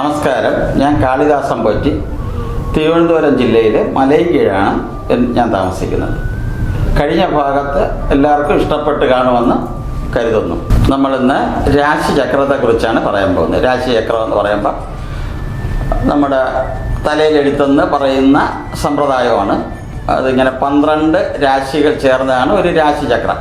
നമസ്കാരം. ഞാൻ കാളിദാസൻ പോറ്റി. തിരുവനന്തപുരം ജില്ലയിലെ മലയിൻകീഴാണ് ഞാൻ താമസിക്കുന്നത്. കഴിഞ്ഞ ഭാഗത്ത് എല്ലാവർക്കും ഇഷ്ടപ്പെട്ട് കാണുമെന്ന് കരുതുന്നു. നമ്മളിന്ന് രാശിചക്രത്തെക്കുറിച്ചാണ് പറയാൻ പോകുന്നത്. രാശിചക്രം എന്ന് പറയുമ്പോൾ നമ്മുടെ തലയിലെടുത്തെന്ന് പറയുന്ന സമ്പ്രദായമാണ്. അതിങ്ങനെ പന്ത്രണ്ട് രാശികൾ ചേർന്നതാണ് ഒരു രാശിചക്രം.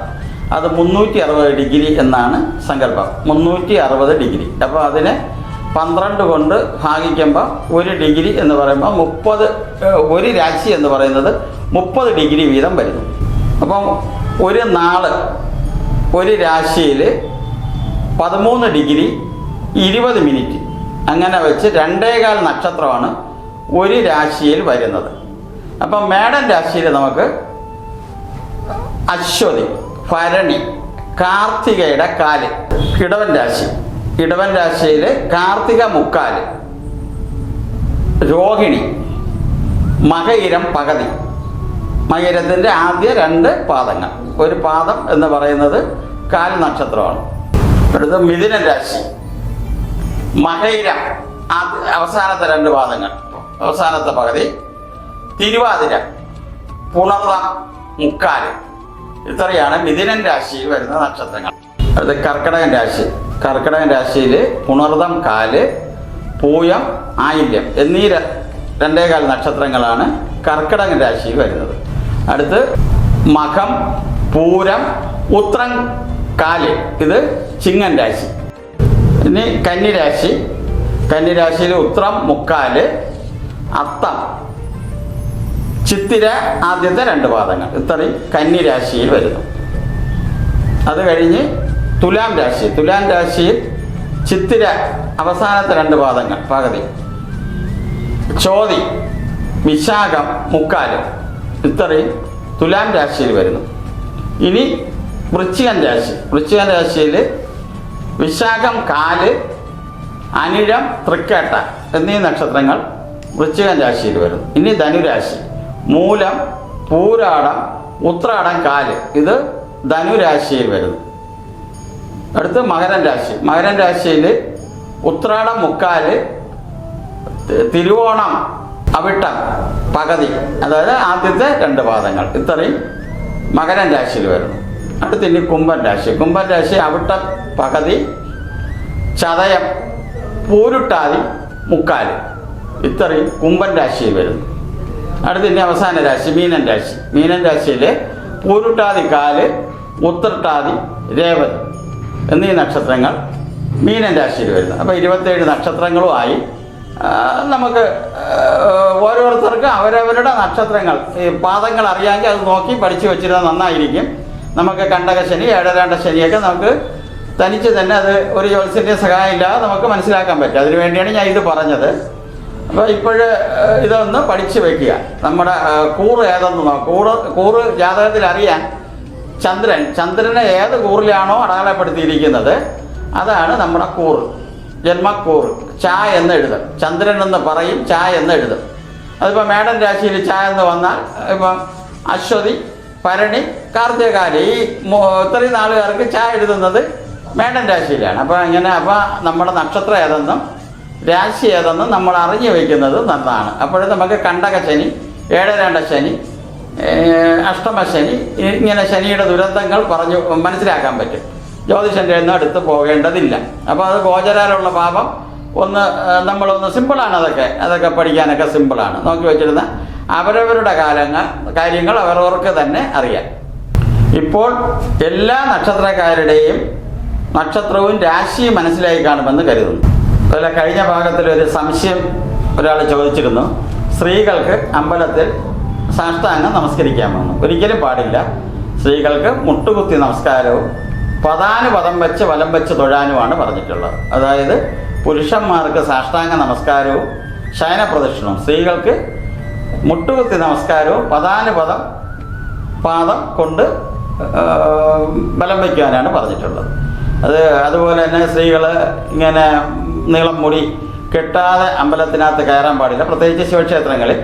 അത് മുന്നൂറ്റി അറുപത് ഡിഗ്രി എന്നാണ് സങ്കല്പം. മുന്നൂറ്റി അറുപത് ഡിഗ്രി. അപ്പോൾ അതിനെ പന്ത്രണ്ട് കൊണ്ട് ഭാഗിക്കുമ്പോൾ ഒരു ഡിഗ്രി എന്ന് പറയുമ്പോൾ മുപ്പത് ഒരു രാശി എന്ന് പറയുന്നത് മുപ്പത് ഡിഗ്രി വീതം വരുന്നു. അപ്പം ഒരു നാൾ ഒരു രാശിയിൽ പതിമൂന്ന് ഡിഗ്രി ഇരുപത് മിനിറ്റ്. അങ്ങനെ വെച്ച് രണ്ടേകാൽ നക്ഷത്രമാണ് ഒരു രാശിയിൽ വരുന്നത്. അപ്പം മേടൻ രാശിയിൽ നമുക്ക് അശ്വതി ഭരണി കാർത്തികയുടെ കാൽ കിടവൻ രാശി. ഇടവൻ രാശിയിൽ കാർത്തിക മുക്കാൽ രോഹിണി മകയിരം പകതി. മകയിരത്തിന്റെ ആദ്യ രണ്ട് പാദങ്ങൾ. ഒരു പാദം എന്ന് പറയുന്നത് കാൽ നക്ഷത്രമാണ്. അടുത്ത മിഥുന രാശി. മകയിരം അവസാനത്തെ രണ്ട് പാദങ്ങൾ. അവസാനത്തെ പകുതി. തിരുവാതിര പുണർവ മുക്കാൽ. ഇത്രയാണ് മിഥുനൻ രാശിയിൽ വരുന്ന നക്ഷത്രങ്ങൾ. അടുത്ത കർക്കിടകൻ രാശി. കർക്കിടകൻ രാശിയിൽ പുണർതം കാൽ പൂയം ആയില്യം എന്നീ രണ്ടേകാൽ നക്ഷത്രങ്ങളാണ് കർക്കിടകൻ രാശിയിൽ വരുന്നത്. അടുത്ത് മഖം പൂരം ഉത്രം കാൽ. ഇത് ചിങ്ങൻ രാശി. ഇനി കന്നിരാശി കന്നിരാശിയിൽ ഉത്രം മുക്കാൽ അത്തം. ചിത്തിര ആദ്യത്തെ രണ്ട് പാദങ്ങൾ. ഇത്രയും കന്നിരാശിയിൽ വരുന്നു. അത് കഴിഞ്ഞ് തുലാം രാശി. തുലാം രാശിയിൽ ചിത്തിര അവസാനത്തെ രണ്ട് പാദങ്ങൾ പകുതി. ചോതി വിശാഖം മുക്കാൽ. ഇത്രയും തുലാം രാശിയിൽ വരുന്നു. ഇനി വൃശ്ചികൻ രാശി. വൃശ്ചികൻ രാശിയിൽ വിശാഖം കാൽ അനിഴം തൃക്കേട്ട എന്നീ നക്ഷത്രങ്ങൾ വൃശ്ചികൻ രാശിയിൽ വരുന്നു. ഇനി ധനുരാശി. മൂലം പൂരാടം ഉത്രാടം കാൽ. ഇത് ധനുരാശിയിൽ വരുന്നു. അടുത്ത് മകരൻ രാശി. മകരൻ രാശിയിൽ ഉത്രാടം മുക്കാൽ തിരുവോണം അവിട്ടം പകുതി. അതായത് ആദ്യത്തെ രണ്ട് പാദങ്ങൾ. ഇത്രയും മകരൻ രാശിയിൽ വരുന്നു. അടുത്ത് ഇനി കുംഭൻ രാശി. കുംഭൻ രാശി അവിട്ടം പകുതി ചതയം പൂരുട്ടാതി മുക്കാൽ. ഇത്രയും കുംഭൻ രാശിയിൽ വരുന്നു. അടുത്ത് ഇനി അവസാന രാശി മീനൻ രാശി. മീനൻ രാശിയിൽ പൂരുട്ടാതി കാൽ ഉത്രട്ടാതി രേവതി. എന്നീ നക്ഷത്രങ്ങൾ മീനൻ രാശിയിൽ വരുന്നു. അപ്പോൾ ഇരുപത്തേഴ് നക്ഷത്രങ്ങളുമായി നമുക്ക് ഓരോരുത്തർക്കും അവരവരുടെ നക്ഷത്രങ്ങൾ ഈ പാദങ്ങൾ അറിയാമെങ്കിൽ അത് നോക്കി പഠിച്ചു വെച്ചിരുന്നത് നന്നായിരിക്കും. നമുക്ക് കണ്ടക ശനി ഏഴരാണ്ട ശനിയൊക്കെ നമുക്ക് തനിച്ച് തന്നെ അത് ഒരു ജ്യോത്സ്യന്റെ സഹായം ഇല്ലാതെ നമുക്ക് മനസ്സിലാക്കാൻ പറ്റും. അതിനു വേണ്ടിയാണ് ഞാൻ ഇത് പറഞ്ഞത്. അപ്പോൾ ഇപ്പോഴ് ഇതൊന്ന് പഠിച്ചു വയ്ക്കുക നമ്മുടെ കൂറ് ഏതെന്ന് കൂറ് കൂറ് ജാതകത്തിൽ അറിയാൻ ചന്ദ്രൻ. ചന്ദ്രനെ ഏത് കൂറിലാണോ അടയാളപ്പെടുത്തിയിരിക്കുന്നത്? അതാണ് നമ്മുടെ കൂറ് ജന്മക്കൂറ് ച എന്ന് എഴുതും. ചന്ദ്രൻ എന്ന് പറയും ച എന്ന് എഴുതും. അതിപ്പോൾ മേടൻ രാശിയിൽ ച എന്ന് വന്നാൽ ഇപ്പം അശ്വതി ഭരണി കാർത്തികാരി ഈ ഇത്രയും നാളുകാർക്ക് ച എഴുതുന്നത് മേടൻ രാശിയിലാണ്. അപ്പോൾ ഇങ്ങനെ അപ്പോൾ നമ്മുടെ നക്ഷത്രം ഏതെന്നും രാശി ഏതെന്നും നമ്മൾ അറിഞ്ഞു വയ്ക്കുന്നത് നല്ലതാണ് അപ്പോഴും നമുക്ക് കണ്ടക ശനി ഏഴരണ്ട ശനി ഏഹ് അഷ്ടമ ശനി ഇങ്ങനെ ശനിയുടെ ദുരന്തങ്ങൾ പറഞ്ഞു മനസ്സിലാക്കാൻ പറ്റും. ജ്യോതിഷന്റെ ഒന്നും അടുത്ത് പോകേണ്ടതില്ല. അപ്പോൾ അത് ഗോചരാലുള്ള പാപം ഒന്ന് നമ്മളൊന്ന് സിമ്പിളാണ് അതൊക്കെ. അതൊക്കെ പഠിക്കാനൊക്കെ സിമ്പിളാണ് നോക്കി വെച്ചിരുന്ന അവരവരുടെ കാലങ്ങൾ കാര്യങ്ങൾ അവരവർക്ക് തന്നെ അറിയാം. ഇപ്പോൾ എല്ലാ നക്ഷത്രക്കാരുടെയും നക്ഷത്രവും രാശിയും മനസ്സിലായി കാണുമെന്ന് കരുതുന്നു. അതുപോലെ കഴിഞ്ഞ ഭാഗത്തിൽ ഒരു സംശയം ഒരാൾ ചോദിച്ചിരുന്നു. സ്ത്രീകൾക്ക് അമ്പലത്തിൽ സാഷ്ടാംഗം നമസ്കരിക്കാമെന്ന് ഒരിക്കലും പാടില്ല. സ്ത്രീകൾക്ക് മുട്ടുകുത്തി നമസ്കാരവും പദാനുപദം വെച്ച് വലം വെച്ച് തൊഴാനുമാണ് പറഞ്ഞിട്ടുള്ളത്. അതായത് പുരുഷന്മാർക്ക് സാഷ്ടാംഗ നമസ്കാരവും ശയന പ്രദക്ഷിണവും സ്ത്രീകൾക്ക് മുട്ടുകുത്തി നമസ്കാരവും പദാനുപദം പാദം കൊണ്ട് വലം ബലം വയ്ക്കാനാണ് പറഞ്ഞിട്ടുള്ളത്. അത് അതുപോലെ തന്നെ സ്ത്രീകൾ ഇങ്ങനെ നീളം മുടി കെട്ടാതെ അമ്പലത്തിനകത്ത് കയറാൻ പാടില്ല. പ്രത്യേകിച്ച് ശിവക്ഷേത്രങ്ങളിൽ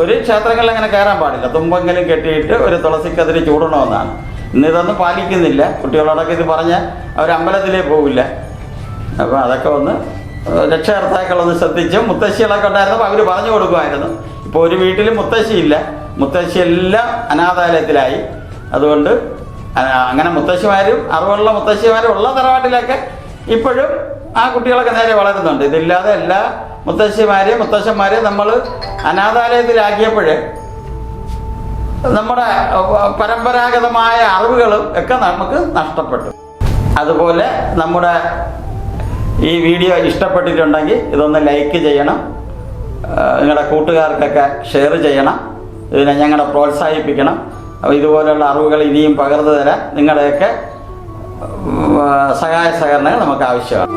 ഒരു ക്ഷേത്രങ്ങളിൽ അങ്ങനെ കയറാൻ പാടില്ല. തുമ്പെങ്കിലും കെട്ടിയിട്ട് ഒരു തുളസിക്കതിരി ചൂടണമെന്നാണ്. ഇന്ന് ഇതൊന്നും പാലിക്കുന്നില്ല. കുട്ടികളോടൊക്കെ ഇത് പറഞ്ഞാൽ അവർ അമ്പലത്തിലേ പോകില്ല അപ്പോൾ അതൊക്കെ ഒന്ന് രക്ഷകർത്താക്കളൊന്ന് ശ്രദ്ധിച്ച് മുത്തശ്ശികളൊക്കെ ഉണ്ടായിരുന്നപ്പോൾ അവർ പറഞ്ഞു കൊടുക്കുമായിരുന്നു. ഇപ്പോൾ ഒരു വീട്ടിൽ മുത്തശ്ശിയില്ല. മുത്തശ്ശി എല്ലാം അനാഥാലയത്തിലായി. അതുകൊണ്ട് അങ്ങനെ മുത്തശ്ശിമാരും അറിവുള്ള മുത്തശ്ശിമാരും ഉള്ള തറവാട്ടിലൊക്കെ ഇപ്പോഴും ആ കുട്ടികളൊക്കെ നേരെ വളരുന്നുണ്ട്. ഇതില്ലാതെ എല്ലാ മുത്തശ്ശിമാരെയും മുത്തശ്ശന്മാരെയും നമ്മൾ അനാഥാലയത്തിലാക്കിയപ്പോൾ നമ്മുടെ പരമ്പരാഗതമായ അറിവുകളും ഒക്കെ നമുക്ക് നഷ്ടപ്പെട്ടു. അതുപോലെ നമ്മുടെ ഈ വീഡിയോ ഇഷ്ടപ്പെട്ടിട്ടുണ്ടെങ്കിൽ ഇതൊന്ന് ലൈക്ക് ചെയ്യണം. നിങ്ങളുടെ കൂട്ടുകാർക്കൊക്കെ ഷെയർ ചെയ്യണം. ഇതിനെ ഞങ്ങളെ പ്രോത്സാഹിപ്പിക്കണം. അപ്പോൾ ഇതുപോലെയുള്ള അറിവുകൾ ഇനിയും പകർന്നു തരാൻ നിങ്ങളുടെയൊക്കെ സഹായ സഹകരണങ്ങൾ നമുക്ക് ആവശ്യമാണ്.